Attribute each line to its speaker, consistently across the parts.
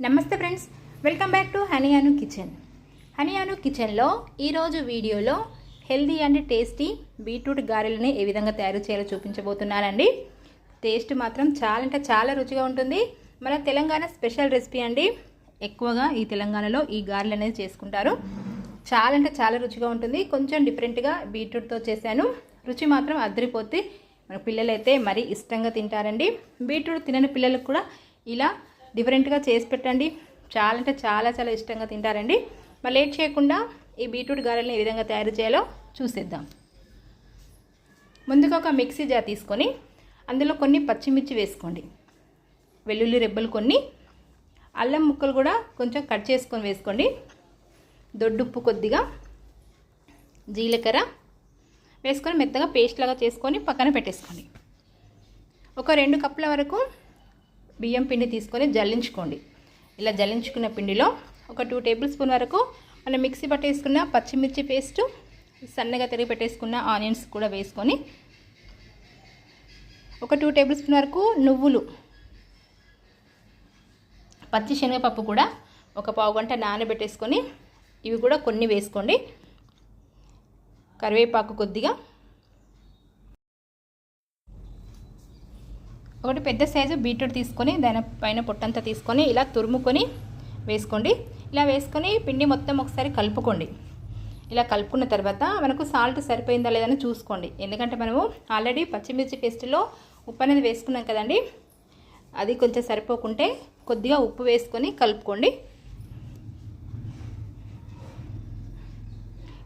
Speaker 1: నమస్తే friends welcome back to Haniyanu kitchen. Haniyanu కిచెన్లో ఈరోజు వీడియోలో హెల్దీ అండ్ టేస్టీ బీట్రూట్ గారెలని ఏ విధంగా తయారు చేయాలో చూపించబోతున్నానండి. టేస్ట్ మాత్రం చాలా అంటే చాలా రుచిగా ఉంటుంది. మన తెలంగాణ స్పెషల్ రెసిపీ అండి. ఎక్కువగా ఈ తెలంగాణలో ఈ గారెలు అనేది చేసుకుంటారు. చాలా అంటే చాలా రుచిగా ఉంటుంది. కొంచెం డిఫరెంట్గా బీట్రూట్తో చేశాను. రుచి మాత్రం అద్దరిపోతే మన పిల్లలైతే మరీ ఇష్టంగా తింటారండి. బీట్రూట్ తినని పిల్లలకు కూడా ఇలా డిఫరెంట్గా చేసి పెట్టండి. చాలా అంటే చాలా చాలా ఇష్టంగా తింటారండి. మరి లేట్ చేయకుండా ఈ బీట్రూట్ గారెలను ఏ విధంగా తయారు చేయాలో చూసేద్దాం. ముందుగా ఒక మిక్సీ జార్ తీసుకొని అందులో కొన్ని పచ్చిమిర్చి వేసుకోండి. వెల్లుల్లి రెబ్బలు కొన్ని అల్లం ముక్కలు కూడా కొంచెం కట్ చేసుకొని వేసుకోండి. దొడ్డుప్పు కొద్దిగా జీలకర్ర వేసుకొని మెత్తగా పేస్ట్ లాగా చేసుకొని పక్కన పెట్టేసుకోండి. ఒక రెండు కప్పుల వరకు బియ్యం పిండి తీసుకొని జల్లించుకోండి. ఇలా జల్లించుకున్న పిండిలో ఒక టూ టేబుల్ స్పూన్ వరకు మనం మిక్సీ పట్టేసుకున్న పచ్చిమిర్చి పేస్ట్ సన్నగా తిరిగి పెట్టేసుకున్న ఆనియన్స్ కూడా వేసుకొని ఒక టూ టేబుల్ స్పూన్ వరకు నువ్వులు పచ్చి శనగపప్పు కూడా ఒక పావు గంట నానబెట్టేసుకొని ఇవి కూడా కొన్ని వేసుకోండి. కరివేపాకు కొద్దిగా ఒకటి పెద్ద సైజు బీట్రూట్ తీసుకొని దాని పైన పొట్టంతా తీసుకొని ఇలా తురుముకొని వేసుకోండి. ఇలా వేసుకొని పిండి మొత్తం ఒకసారి కలుపుకోండి. ఇలా కలుపుకున్న తర్వాత మనకు సాల్ట్ సరిపోయిందా లేదని చూసుకోండి. ఎందుకంటే మనము ఆల్రెడీ పచ్చిమిర్చి పేస్ట్లో ఉప్పు అనేది వేసుకున్నాం కదండి. అది కొంచెం సరిపోకుంటే కొద్దిగా ఉప్పు వేసుకొని కలుపుకోండి.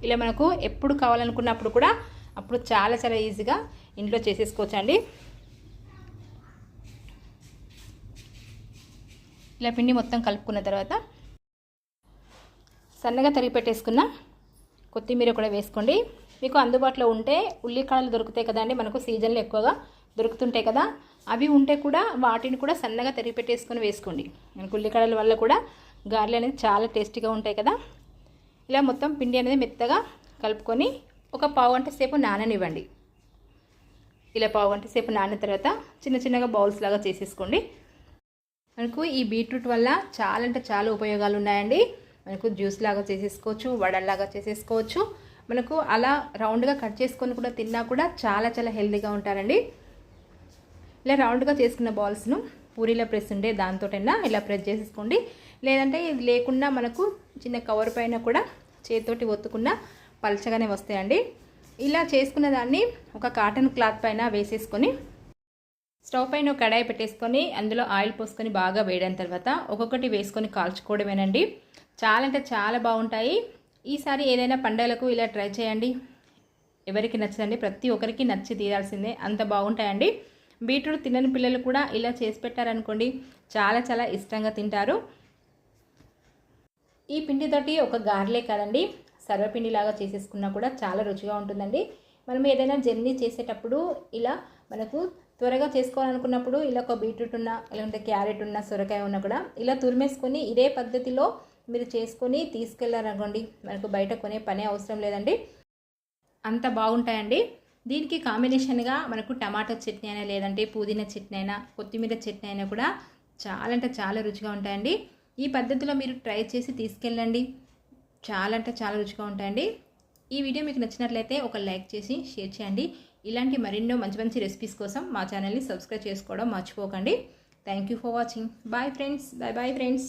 Speaker 1: ఇలా మనకు ఎప్పుడు కావాలనుకున్నప్పుడు కూడా అప్పుడు చాలా చాలా ఈజీగా ఇంట్లో చేసేసుకోవచ్చండి. ఇలా పిండి మొత్తం కలుపుకున్న తర్వాత సన్నగా తరిగి పెట్టేసుకున్న కొత్తిమీర కూడా వేసుకోండి. మీకు అందుబాటులో ఉంటే ఉల్లికాడలు దొరుకుతాయి కదండి మనకు సీజన్లో ఎక్కువగా దొరుకుతుంటాయి కదా. అవి ఉంటే కూడా వాటిని కూడా సన్నగా తరిగి పెట్టేసుకొని వేసుకోండి. మనకు ఉల్లికాడల వల్ల కూడా గారెలు అనేది చాలా టేస్టీగా ఉంటాయి కదా. ఇలా మొత్తం పిండి అనేది మెత్తగా కలుపుకొని ఒక పావు గంట సేపు నాననివ్వండి. ఇలా పావు గంట సేపు నానిన తర్వాత చిన్న చిన్నగా బౌల్స్ లాగా చేసేసుకోండి. మనకు ఈ బీట్రూట్ వల్ల చాలా అంటే చాలా ఉపయోగాలు ఉన్నాయండి మనకు జ్యూస్ లాగా చేసేసుకోవచ్చు వడల్లాగా చేసేసుకోవచ్చు. మనకు అలా రౌండ్గా కట్ చేసుకొని కూడా తిన్నా కూడా చాలా చాలా హెల్తీగా ఉంటారండి. ఇలా రౌండ్గా చేసుకున్న బాల్స్ను పూరీలో ప్రెస్ ఉండే దాంతోటైనా ఇలా ప్రెస్ చేసేసుకోండి. లేదంటే ఇది లేకుండా మనకు చిన్న కవర్ పైన కూడా చేతితోటి ఒత్తుకున్న పలచగానే వస్తాయండి. ఇలా చేసుకున్న దాన్ని ఒక కాటన్ క్లాత్ పైన వేసేసుకొని స్టవ్ పైన ఒక కడాయి పెట్టేసుకొని అందులో ఆయిల్ పోసుకొని బాగా వేయడం తర్వాత ఒక్కొక్కటి వేసుకొని కాల్చుకోవడమేనండి. చాలా అంటే చాలా బాగుంటాయి. ఈసారి ఏదైనా పండుగలకు ఇలా ట్రై చేయండి. ఎవరికి నచ్చదండి ప్రతి ఒక్కరికి నచ్చి తీరాల్సిందే. అంత బాగుంటాయండి. బీట్రూట్ తినని పిల్లలు కూడా ఇలా చేసి పెట్టారనుకోండి చాలా చాలా ఇష్టంగా తింటారు. ఈ పిండితోటి ఒక గార్లే కాదండి సర్వపిండి లాగా చేసేసుకున్నా కూడా చాలా రుచిగా ఉంటుందండి. మనం ఏదైనా జర్నీ చేసేటప్పుడు ఇలా మనకు త్వరగా చేసుకోవాలనుకున్నప్పుడు ఇలా ఒక బీట్రూట్ ఉన్న లేదంటే క్యారెట్ ఉన్న సొరకాయ ఉన్న కూడా ఇలా తురిమేసుకొని ఇదే పద్ధతిలో మీరు చేసుకొని తీసుకెళ్ళారనుకోండి మనకు బయట కొనే పనే అవసరం లేదండి. అంత బాగుంటాయండి. దీనికి కాంబినేషన్గా మనకు టమాటో చట్నీ అయినా లేదంటే పుదీనా చట్నీ అయినా కొత్తిమీర చట్నీ అయినా కూడా చాలా అంటే చాలా రుచిగా ఉంటాయండి. ఈ పద్ధతిలో మీరు ట్రై చేసి తీసుకెళ్ళండి. చాలా అంటే చాలా రుచిగా ఉంటాయండి. ఈ వీడియో మీకు నచ్చినట్లయితే ఒక లైక్ చేసి షేర్ చేయండి. ఇలాంటి మరెన్నో మంచి మంచి రెసిపీస్ కోసం మా ఛానల్ని సబ్స్క్రైబ్ చేసుకోవడం మర్చిపోకండి. Thank you for watching bye friends bye bye friends